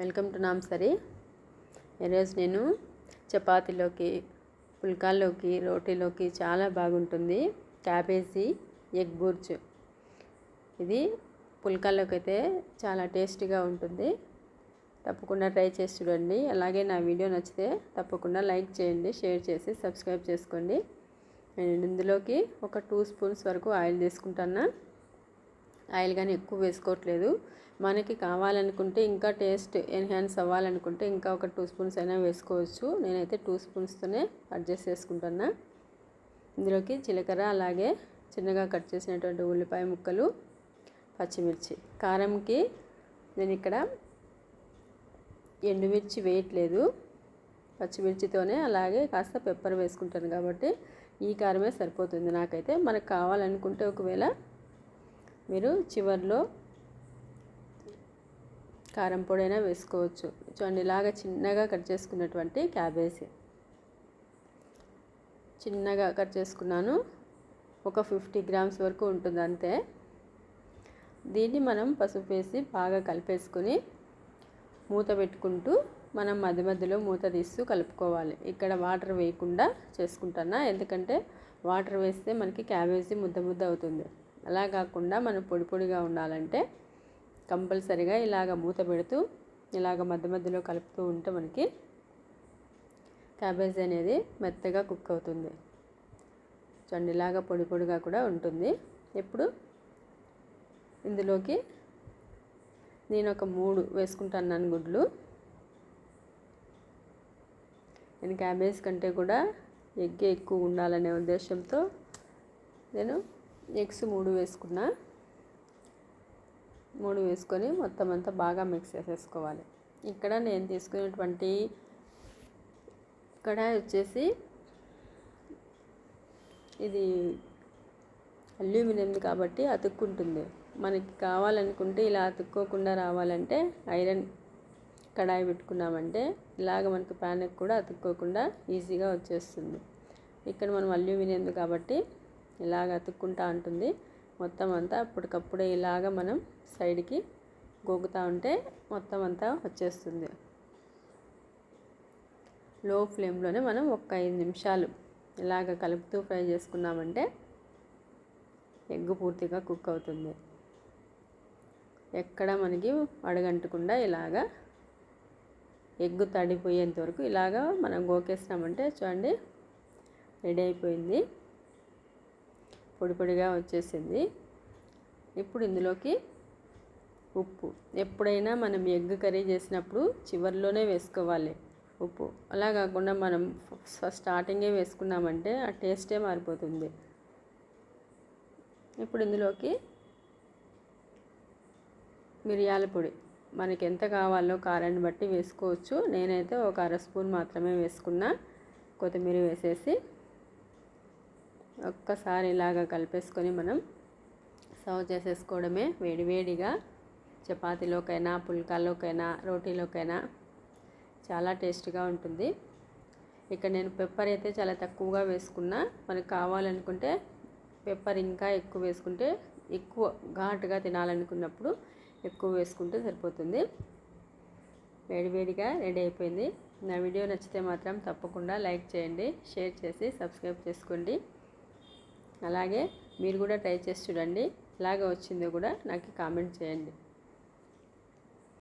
Welcome to నామ్సరీ. ఈరోజు నేను చపాతీలోకి పుల్కాల్లోకి రోటీలోకి చాలా బాగుంటుంది. క్యాబేజీ ఎగ్ బుర్జ్ ఇది పుల్కాల్లోకి అయితే చాలా టేస్టీగా ఉంటుంది. తప్పకుండా ట్రై చేసి చూడండి. అలాగే నా వీడియో నచ్చితే తప్పకుండా లైక్ చేయండి షేర్ చేసి సబ్స్క్రైబ్ చేసుకోండి. నేను ఇందులోకి ఒక టూ స్పూన్స్ వరకు ఆయిల్ తీసుకుంటాను ఆయిల్ కానీ ఎక్కువ వేసుకోవట్లేదు. మనకి కావాలనుకుంటే ఇంకా టేస్ట్ ఎన్హాన్స్ అవ్వాలనుకుంటే ఇంకా ఒక టూ స్పూన్స్ అయినా వేసుకోవచ్చు. నేనైతే టూ స్పూన్స్తోనే అడ్జస్ట్ చేసుకుంటున్నా. ఇందులోకి జీలకర్ర అలాగే చిన్నగా కట్ చేసినటువంటి ఉల్లిపాయ ముక్కలు పచ్చిమిర్చి. కారంకి నేను ఇక్కడ ఎండుమిర్చి వేయట్లేదు. పచ్చిమిర్చితోనే అలాగే కాస్త పెప్పర్ వేసుకుంటాను కాబట్టి ఈ కారమే సరిపోతుంది నాకైతే. మనకు కావాలనుకుంటే ఒకవేళ మీరు చివరిలో కారం పొడైనా వేసుకోవచ్చు. చూడండి ఇలాగా చిన్నగా కట్ చేసుకున్నటువంటి క్యాబేజీ. చిన్నగా కట్ చేసుకున్నాను. ఒక ఫిఫ్టీ గ్రామ్స్ వరకు ఉంటుంది అంతే. దీన్ని మనం పసుపు వేసి బాగా కలిపేసుకొని మూత పెట్టుకుంటూ మనం మధ్య మధ్యలో మూత తీస్తూ కలుపుకోవాలి. ఇక్కడ వాటర్ వేయకుండా చేసుకుంటున్నా ఎందుకంటే వాటర్ వేస్తే మనకి క్యాబేజీ ముద్ద ముద్ద అవుతుంది. అలా కాకుండా మనం పొడి పొడిగా ఉండాలంటే కంపల్సరిగా ఇలాగ మూత పెడుతూ ఇలాగ మధ్య మధ్యలో కలుపుతూ ఉంటే మనకి క్యాబేజ్ అనేది మెత్తగా కుక్ అవుతుంది. చూడండి ఇలాగ పొడి పొడిగా కూడా ఉంటుంది. ఇప్పుడు ఇందులోకి నేను ఒక మూడు వేసుకుంటాను గుడ్లు. నేను క్యాబేజ్ కంటే కూడా ఎగ్ ఎక్కువ ఉండాలనే ఉద్దేశంతో నేను ఎగ్స్ మూడు వేసుకున్నా. మూడు వేసుకొని మొత్తం అంతా బాగా మిక్స్ చేసేసుకోవాలి. ఇక్కడ నేను తీసుకునేటువంటి కడాయి వచ్చేసి ఇది అల్యూమినియం కాబట్టి అతుక్కుంటుంది. మనకి కావాలనుకుంటే ఇలా అతుక్కోకుండా రావాలంటే ఐరన్ కడాయి పెట్టుకున్నామంటే ఇలాగ మనకి ప్యాన్కి కూడా అతుక్కోకుండా ఈజీగా వచ్చేస్తుంది. ఇక్కడ మనం అల్యూమినియం కాబట్టి ఇలాగ అతుక్కుంటా ఉంటుంది మొత్తం అంతా అప్పటికప్పుడే ఇలాగ మనం సైడ్కి గోగుతూ ఉంటే మొత్తం అంతా వచ్చేస్తుంది. లో ఫ్లేమ్లోనే మనం ఒక ఐదు నిమిషాలు ఇలాగ కలుపుతూ ఫ్రై చేసుకున్నామంటే ఎగ్ పూర్తిగా కుక్ అవుతుంది. ఎక్కడ మనకి అడగంటకుండా ఇలాగా ఎగ్గు తడిపోయేంత వరకు ఇలాగా మనం గోకేసినామంటే చూడండి రెడీ అయిపోయింది. పొడి పొడిగా వచ్చేసింది. ఇప్పుడు ఇందులోకి ఉప్పు. ఎప్పుడైనా మనం ఎగ్ కర్రీ చేసినప్పుడు చివరిలోనే వేసుకోవాలి ఉప్పు. అలా కాకుండా మనం స్టార్టింగే వేసుకున్నామంటే ఆ టేస్టే మారిపోతుంది. ఇప్పుడు ఇందులోకి మిరియాల పొడి. మనకి ఎంత కావాలో కారాన్ని బట్టి వేసుకోవచ్చు. నేనైతే ఒక అర స్పూన్ మాత్రమే వేసుకున్నా. కొత్తిమీర వేసేసి ఒక్కసారి ఇలాగా కలిపేసుకొని మనం సర్వ్ చేసేసుకోవడమే వేడివేడిగా చపాతీలోకైనా పుల్కాల్లోకైనా రోటీలోకైనా చాలా టేస్ట్గా ఉంటుంది. ఇక్కడ నేను పెప్పర్ అయితే చాలా తక్కువగా వేసుకున్నా. మనకు కావాలనుకుంటే పెప్పర్ ఇంకా ఎక్కువ వేసుకుంటే ఎక్కువ ఘాటుగా తినాలనుకున్నప్పుడు ఎక్కువ వేసుకుంటే సరిపోతుంది. వేడివేడిగా రెడీ అయిపోయింది. నా వీడియో నచ్చితే మాత్రం తప్పకుండా లైక్ చేయండి షేర్ చేసి సబ్స్క్రైబ్ చేసుకోండి. అలాగే మీరు కూడా ట్రై చేసి చూడండి. ఎలాగ వచ్చిందో కూడా నాకు కామెంట్ చేయండి.